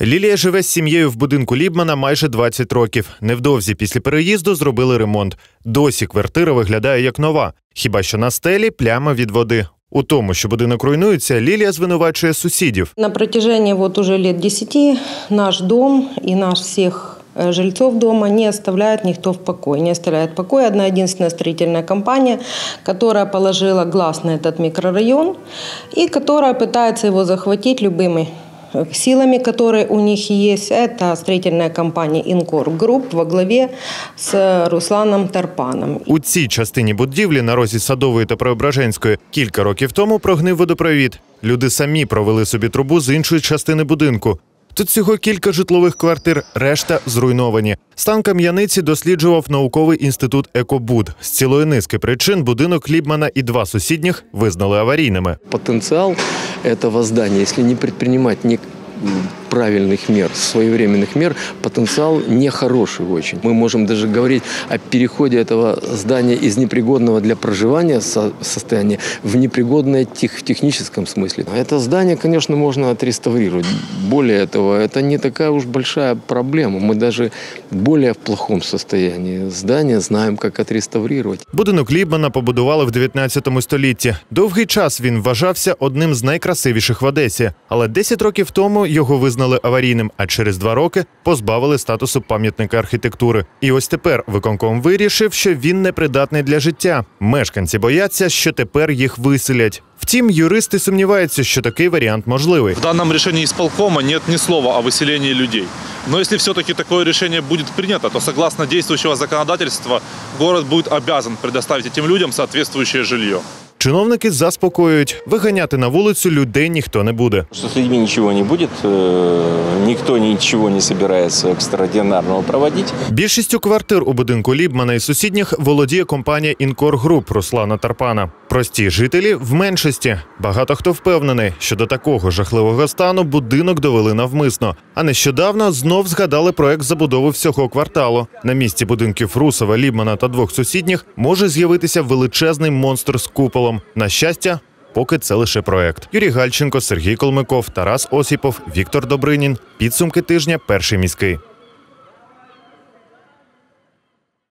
Лілія живе з сім'єю в будинку Лібмана майже 20 років. Невдовзі після переїзду зробили ремонт. Досі квартира виглядає як нова. Хіба що на стелі пляма від води. У тому, що будинок руйнується, Лілія звинувачує сусідів. На протяжении вот уже лет 10 наш дом и наш всех э, жильцов дома не оставляет никто в покое. Не оставляет в покое одна единственная строительная компания, которая положила глаз на этот микрорайон и которая пытается его захватить любыми э, силами, которые у них есть. Это строительная компания «Инкор Групп» во главе с Русланом Тарпаном. У цій частині будівлі на розі Садової та Преображенської кілька років тому прогнив водопровід. Люди самі провели собі трубу з іншої частини будинку. Тут всього кілька житлових квартир, решта зруйновані. Стан кам'яниці досліджував науковий інститут Екобуд. З цілої низки причин будинок Лібмана і два сусідніх визнали аварійними. Потенціал цього здання, если не предпринимать не правильных мер, своевременных мер, потенциал нехороший очень. Мы можем даже говорить о переходе этого здания из непригодного для проживания со- состояния в непригодное тех- в техническом смысле. Это здание, конечно, можно отреставрировать. Более того, это не такая уж большая проблема. Мы даже более в плохом состоянии здания знаем, как отреставрировать. Будинок Лібмана побудували в 19 столітті. Довгий час він вважався одним з найкрасивіших в Одесі, але 10 років тому його визнали аварійним, а через два роки позбавили статусу пам'ятника архітектури. І ось тепер виконком вирішив, що він непридатний для життя. Мешканці бояться, що тепер їх виселять. Втім, юристи сумніваються, що такий варіант можливий. В данном решении исполкома нет ни слова о выселении людей. Но если все-таки такое решение будет принято, то согласно действующего законодательства город будет обязан предоставить этим людям соответствующее жилье. Чиновники заспокоюють, виганяти на вулицю людей ніхто не буде. Что с людьми ничего не будет, э, никто ничего не собирается экстраординарного проводить. Більшістю квартир у будинку Лібмана і сусідніх володіє компанія Інкор Груп Руслана Тарпана. Прості жителі в меншості. Багато хто впевнений, що до такого жахливого стану будинок довели навмисно. А нещодавно знов згадали проект забудови всього кварталу. На місці будинків Русова, Лібмана та двох сусідніх може з'явитися величезний монстр з куполом. На щастя. Поки це лише проект. Юрій Гальченко, Сергій Колмиков, Тарас Осіпов, Віктор Добринін. Підсумки тижня. Перший міський.